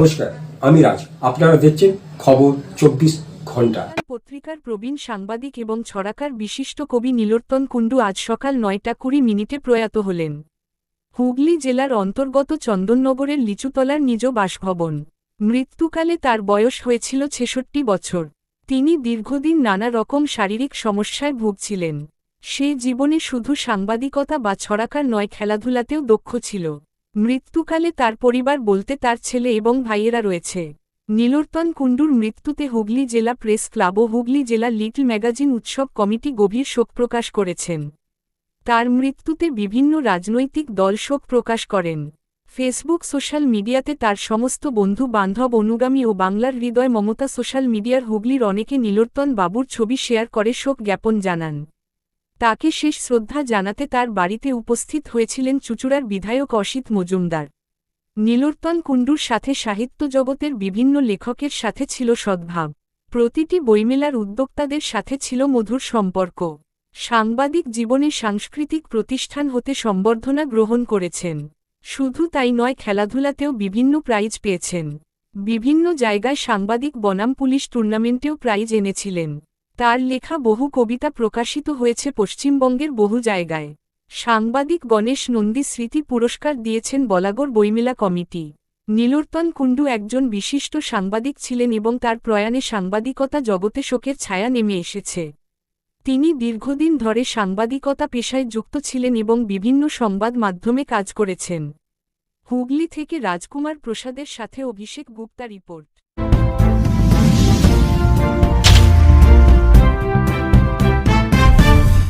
নমস্কার, আমি রাজ। আপনারা দেখছেন খবর চব্বিশ ঘণ্টা। পত্রিকার প্রবীণ সাংবাদিক এবং ছড়াকার বিশিষ্ট কবি নীলোত্তন কুণ্ডু আজ সকাল নয়টা কুড়ি মিনিটে প্রয়াত হলেন। হুগলি জেলার অন্তর্গত চন্দননগরের লিচুতলার নিজ বাসভবন। মৃত্যুকালে তার বয়স হয়েছিল ছেষট্টি বছর। তিনি দীর্ঘদিন নানা রকম শারীরিক সমস্যায় ভুগছিলেন। সে জীবনে শুধু সাংবাদিকতা বা ছড়াকার নয়, খেলাধুলাতেও দক্ষ ছিল। মৃত্যুকালে তার পরিবার বলতে তার ছেলে এবং ভাইয়েরা রয়েছে। নীলোত্তন কুণ্ডুর মৃত্যুতে হুগলি জেলা প্রেস ক্লাব ও হুগলি জেলা লিটল ম্যাগাজিন উৎসব কমিটি গভীর শোক প্রকাশ করেছেন। তার মৃত্যুতে বিভিন্ন রাজনৈতিক দল শোক প্রকাশ করেন। ফেসবুক সোশ্যাল মিডিয়াতে তার সমস্ত বন্ধু বান্ধব অনুগামী ও বাংলার হৃদয় মমতা সোশ্যাল মিডিয়ার হুগলির অনেকে নীলোত্তন বাবুর ছবি শেয়ার করে শোক জ্ঞাপন জানান। তাকে শেষ শ্রদ্ধা জানাতে তার বাড়িতে উপস্থিত হয়েছিলেন চুচুড়ার বিধায়ক অসিত মজুমদার। নীলোত্তন কুণ্ডুর সাথে সাহিত্য জগতের বিভিন্ন লেখকের সাথে ছিল সদ্ভাব। প্রতিটি বইমেলার উদ্যোক্তাদের সাথে ছিল মধুর সম্পর্ক। সাংবাদিক জীবনে সাংস্কৃতিক প্রতিষ্ঠান হতে সম্বর্ধনা গ্রহণ করেছেন। শুধু তাই নয়, খেলাধুলাতেও বিভিন্ন প্রাইজ পেয়েছেন। বিভিন্ন জায়গায় সাংবাদিক বনাম পুলিশ টুর্নামেন্টেও প্রাইজ এনেছিলেন। তার লেখা বহু কবিতা প্রকাশিত হয়েছে পশ্চিমবঙ্গের বহু জায়গায়। সাংবাদিক গণেশ নন্দী স্মৃতি পুরস্কার দিয়েছেন বলাগর বইমেলা কমিটি। নীলোর্তন কুণ্ডু একজন বিশিষ্ট সাংবাদিক ছিলেন এবং তার প্রয়াণে সাংবাদিকতা জগতে শোকের ছায়া নেমে এসেছে। তিনি দীর্ঘদিন ধরে সাংবাদিকতা পেশায় যুক্ত ছিলেন এবং বিভিন্ন সংবাদ মাধ্যমে কাজ করেছেন। হুগলি থেকে রাজকুমার প্রসাদের সাথে অভিষেক গুপ্তা রিপোর্ট।